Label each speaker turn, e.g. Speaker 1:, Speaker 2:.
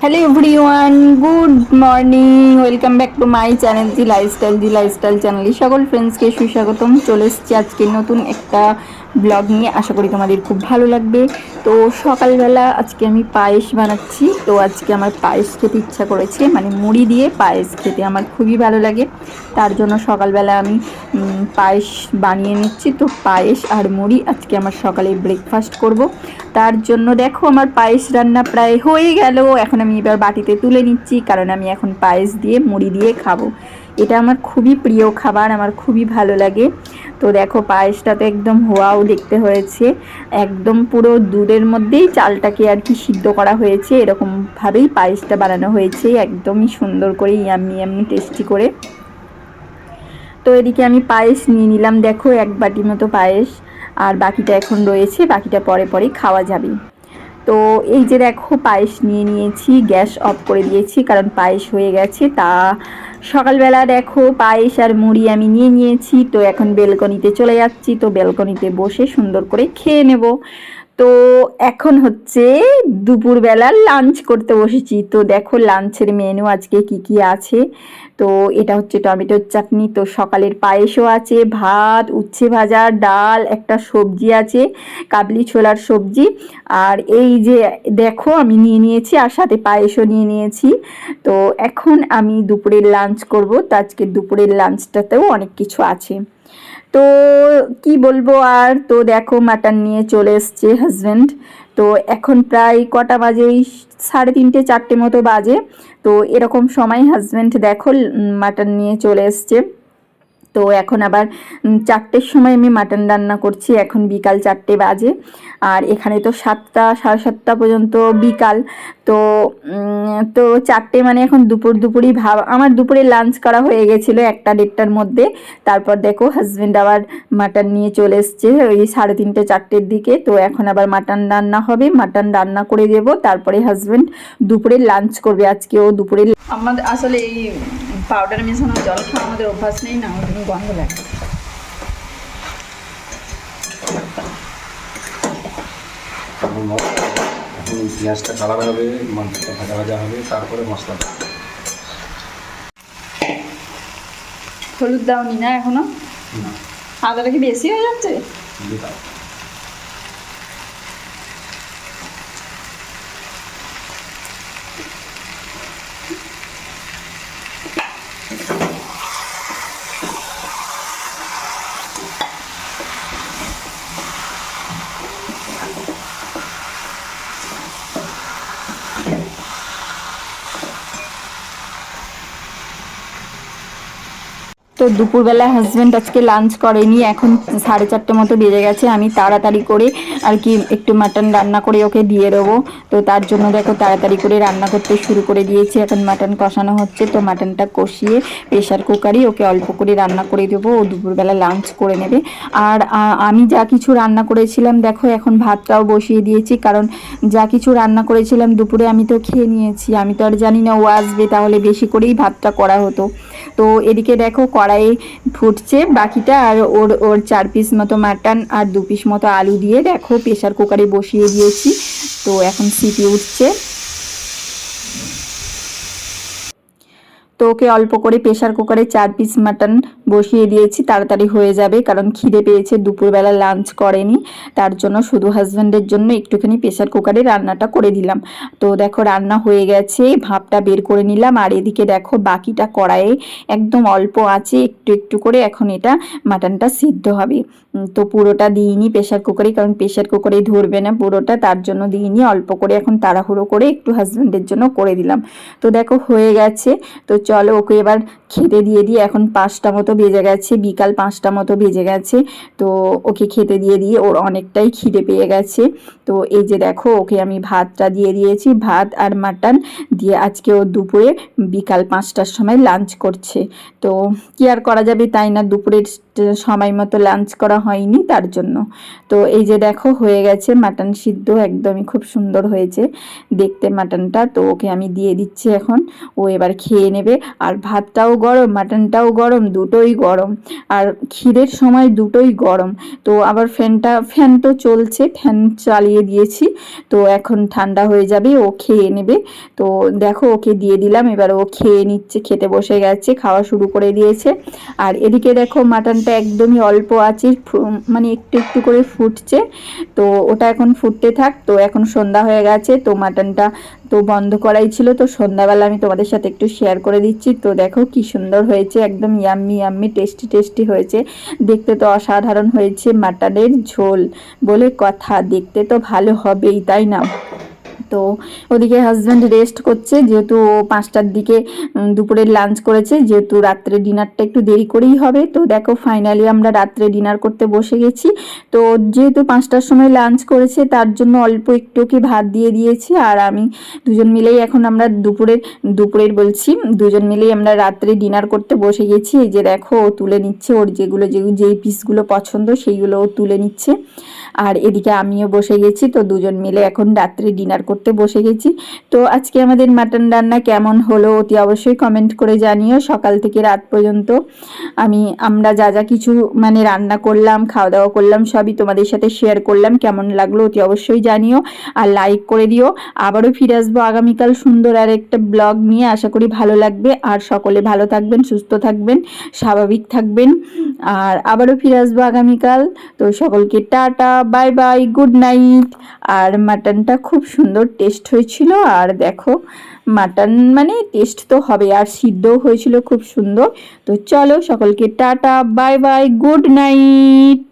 Speaker 1: Hello everyone good morning welcome back to my channel G lifestyle G lifestyle channel সকল ফ্রেন্ডসকে সুস্বাগতম। চলে এসেছি আজকে নতুন একটা ব্লগ নিয়ে আশা করি তোমাদের খুব ভালো লাগবে। তো সকালবেলা আজকে আমি পায়েস বানাচ্ছি। তো আজকে আমার পায়েস খেতে ইচ্ছা করেছে মানে মুড়ি দিয়ে পায়েস খেতে আমার খুবই ভালো লাগে। তার জন্য সকালবেলা আমি পায়েস বানিয়ে নিচ্ছি। তো পায়েস আর মুড়ি আজকে আমার সকালে ব্রেকফাস্ট করব। তার জন্য দেখো আমার পায়েস রান্না প্রায় হয়ে গেল। এখন আমি এবার বাটিতে তুলে নিচ্ছি, কারণ আমি এখন পায়েস দিয়ে মুড়ি দিয়ে খাব। এটা আমার খুবই প্রিয় খাবার, আমার খুবই ভালো লাগে। তো দেখো পায়েসটা তো একদম হোয়াও দেখতে হয়েছে। একদম পুরো দুধের মধ্যেই চালটাকে আর কি সিদ্ধ করা হয়েছে। এরকমভাবেই পায়েসটা বানানো হয়েছে, একদমই সুন্দর করে ইয়াম্মি ইয়াম্মি টেস্টি করে। তো এদিকে আমি পায়েস নিয়ে নিলাম, দেখো এক বাটি মতো পায়েস। আর বাকিটা এখন রয়েছে, বাকিটা পরে পরে খাওয়া যাবে। তো এই যে দেখো পায়েস নিয়ে নিয়েছি, গ্যাস অফ করে দিয়েছি, কারণ পায়েস হয়ে গেছে। তা সকালবেলা দেখো পায়েস আর মুড়ি আমি নিয়ে নিয়েছি, তো এখন বেলকনিতে চলে যাচ্ছি, তো বেলকনিতে বসে সুন্দর করে খেয়ে নেব। তো এখন হচ্ছে দুপুরবেলা লাঞ্চ করতে বসেছি। তো দেখো লাঞ্চের মেনু আজকে কি কি আছে। তো এটা হচ্ছে টমেটোর চাটনি। তো সকালের পায়েসও আছে, ভাত, উচ্ছে ভাজা, ডাল, একটা সবজি আছে, কাবলি ছোলার সবজি। আর এই যে দেখো আমি নিয়ে নিয়েছি আর সাথে পায়েসও নিয়ে নিয়েছি। তো এখন আমি দুপুরের লাঞ্চ করব। তো আজকে দুপুরের লাঞ্চটাতেও অনেক কিছু আছে। তো কি বলব আর? তো দেখো মাটন নিয়ে চলে এসছে হাজব্যান্ড তো এখন প্রায় কটা বাজে সাড়ে তিনটে, চারটে মতো বাজে। তো এরকম সময় হাজব্যান্ড দেখো মাটন নিয়ে চলে এসছে। তো এখন আবার চারটের সময় আমি মাটন রান্না করছি, এখন বিকাল চারটে বাজে। আর এখানে তো সাতটা, সাড়ে সাতটা পর্যন্ত বিকাল। তো তো চারটে মানে এখন দুপুর দুপুরই ভাব, আমার দুপুরে লাঞ্চ করা হয়ে গেছিল একটা দেড়টার মধ্যে। তারপর দেখো হাজব্যান্ড আবার মাটন নিয়ে চলে এসছে ওই সাড়ে তিনটে, চারটের দিকে। তো এখন আবার মাটন রান্না হবে, মাটন রান্না করে দেবো। তারপরে হাজব্যান্ড দুপুরে লাঞ্চ করবে আজকে ও দুপুরে আমাদের আসলে এই পাউডার মেশানো জল খাওয়া আমাদের অভ্যাস নেই না ওই জন্য গন্ধ লাগে
Speaker 2: এখন পেঁয়াজটা কালার হবে মাংসটা ভাজা ভাজা হবে তারপরে মশলা
Speaker 1: হলুদ দাওনি না এখনও?
Speaker 2: না।
Speaker 1: আদাটা কি বেশি হয়ে যাচ্ছে? দুপুরবেলা হাজব্যান্ড আজকে লাঞ্চ করেনি, এখন সাড়ে চারটে মতো বেজে গেছে, আমি তাড়াতাড়ি করে আর কি একটু মাটন রান্না করে ওকে দিয়ে দেবো। তো তার জন্য দেখো তাড়াতাড়ি করে রান্না করতে শুরু করে দিয়েছি, এখন মাটন কষানো হচ্ছে, তো মাটনটা কষিয়ে প্রেশার কুকারই ওকে অল্প করে রান্না করে দেবো, ও দুপুরবেলা লাঞ্চ করে নেবে। আর আমি যা কিছু রান্না করেছিলাম, দেখো এখন ভাতটাও বসিয়ে দিয়েছি, কারণ যা কিছু রান্না করেছিলাম দুপুরে আমি তো খেয়ে নিয়েছি, আমি তো আর জানি না ও আসবে, তাহলে বেশি করেই ভাতটা করা হতো। তো এদিকে দেখো কড়াই ফুটছে বাকিটা আর ওর ওর চার পিস মতো মাটন আর দু পিস মতো আলু দিয়ে দেখো প্রেশার কুকারে বসিয়ে দিয়েছি। তো এখন সিটি উঠছে। তো ওকে অল্প করে প্রেশার কুকারে চার পিস মাটন বসিয়ে দিয়েছি, তাড়াতাড়ি হয়ে যাবে, কারণ খিদে পেয়েছে, দুপুরবেলা লাঞ্চ করেনি, তার জন্য শুধু হাজব্যান্ডের জন্য একটুখানি প্রেশার কুকারে রান্নাটা করে দিলাম। তো দেখো, রান্না হয়ে গেছে, ভাপটা বের করে নিলাম, আর এদিকে দেখো, বাকিটা কড়াইয়ে একদম অল্প আছে, একটু একটু করে এখন এটা মাটনটা সিদ্ধ হবে। তো পুরোটা দিইনি প্রেশার কুকারে, কারণ প্রেশার কুকারে ধরবে না পুরোটা, তার জন্য দিইনি, অল্প করে এখন তাড়াহুড়ো করে একটু হাজব্যান্ডের জন্য করে দিলাম। তো দেখো, হয়ে গেছে, তো চলো ওকে এবার খেতে দিয়ে দিয়ে এখন পাঁচটা মতো বেজে গেছে, বিকাল পাঁচটা মতো বেজে গেছে। তো ওকে খেতে দিয়ে দিয়ে ওর অনেকটাই খিদে পেয়ে গেছে। তো এই যে দেখো, ওকে আমি ভাতটা দিয়ে দিয়েছি, ভাত আর মাটন দিয়ে আজকে ও দুপুরে বিকাল পাঁচটার সময় লাঞ্চ করছে। তো কি আর করা যাবে তাই না, দুপুরের সময় মতো লাঞ্চ করা হয়নি তার জন্য। তো এই যে দেখো, হয়ে গেছে মাটন সিদ্ধ, একদমই খুব সুন্দর হয়েছে দেখতে মাটনটা। তো ওকে আমি দিয়ে দিচ্ছি এখন, ও এবার খেয়ে নেবে। আর ভাতটাও গরম মাটনটাও গরম, দুটোই গরম। আর ক্ষীরের সময় দুটোই গরম। তো আবার ফ্যানটা, ফ্যান তো চলছে, ফ্যান চালিয়ে দিয়েছি। তো এখন ঠান্ডা হয়ে যাবে, ও খেয়ে নেবে। তো দেখো, ওকে দিয়ে দিলাম, এবার ও খেয়ে নিচ্ছে, খেতে বসে গেছে, খাওয়া শুরু করে দিয়েছে। আর এদিকে দেখো মাটনটা একদমই অল্প আছে মানে একটু একটু করে ফুটছে। তো ওটা এখন ফুটতে থাক, তো এখন সন্ধ্যা হয়ে গেছে, তো মাটনটা তো বন্ধ করাই ছিল। তো সন্ধ্যাবেলা আমি তোমাদের সাথে একটু শেয়ার করে দিচ্ছি। তো দেখো কি সুন্দর হয়েছে, একদম ইয়াম্মি ইয়াম্মি টেস্টি টেস্টি হয়েছে। দেখতে তো অসাধারণ হয়েছে, মাটনের ঝোল বলে কথা, দেখতে তো ভালো হবেই, তাই না? তো ওদিকে হাজব্যান্ড রেস্ট করছে, যেহেতু ও পাঁচটার দিকে দুপুরের লাঞ্চ করেছে, যেহেতু রাত্রে ডিনারটা একটু দেরি করেই হবে। তো দেখো ফাইনালি আমরা রাত্রে ডিনার করতে বসে গেছি। তো যেহেতু পাঁচটার সময় লাঞ্চ করেছে, তার জন্য অল্প একটু ওকে ভাত দিয়ে দিয়েছি। আর আমি দুজন মিলেই এখন আমরা দুপুরের দুপুরের বলছি, দুজন মিলেই আমরা রাত্রে ডিনার করতে বসে গেছি। এই যে দেখো, ও তুলে নিচ্ছে, ওর যেগুলো, যে, যেই পিসগুলো পছন্দ, সেইগুলো ও তুলে নিচ্ছে। আর এদিকে আমিও বসে গেছি, তো দুজন মিলে এখন রাত্রে ডিনার করতে বসে গেছি। তো আজকে আমাদের মাটন রান্না কেমন হলো অতি অবশ্যই কমেন্ট করে জানিও। সকাল থেকে রাত পর্যন্ত আমি, আমরা যা যা কিছু মানে রান্না করলাম খাওয়া দাওয়া করলাম, সবই তোমাদের সাথে শেয়ার করলাম। কেমন লাগল অতি অবশ্যই জানিও আর লাইক করে দিও। আবারও ফিরে আসব আগামীকাল সুন্দর আর একটা ব্লগ নিয়ে। আশা করি ভালো লাগবে। আর সকলে ভালো থাকবেন, সুস্থ থাকবেন, স্বাভাবিক থাকবেন। আর আবারও ফিরে আসব আগামীকাল। তো সকলকে tata bye bye good night আর মাটনটা খুব সুন্দর টেস্ট হয়েছিল আর দেখো মাটন মানে টেস্ট তো হবে আর সিদ্ধও হয়েছিল খুব সুন্দর। তো চলো সকলকে tata bye bye good night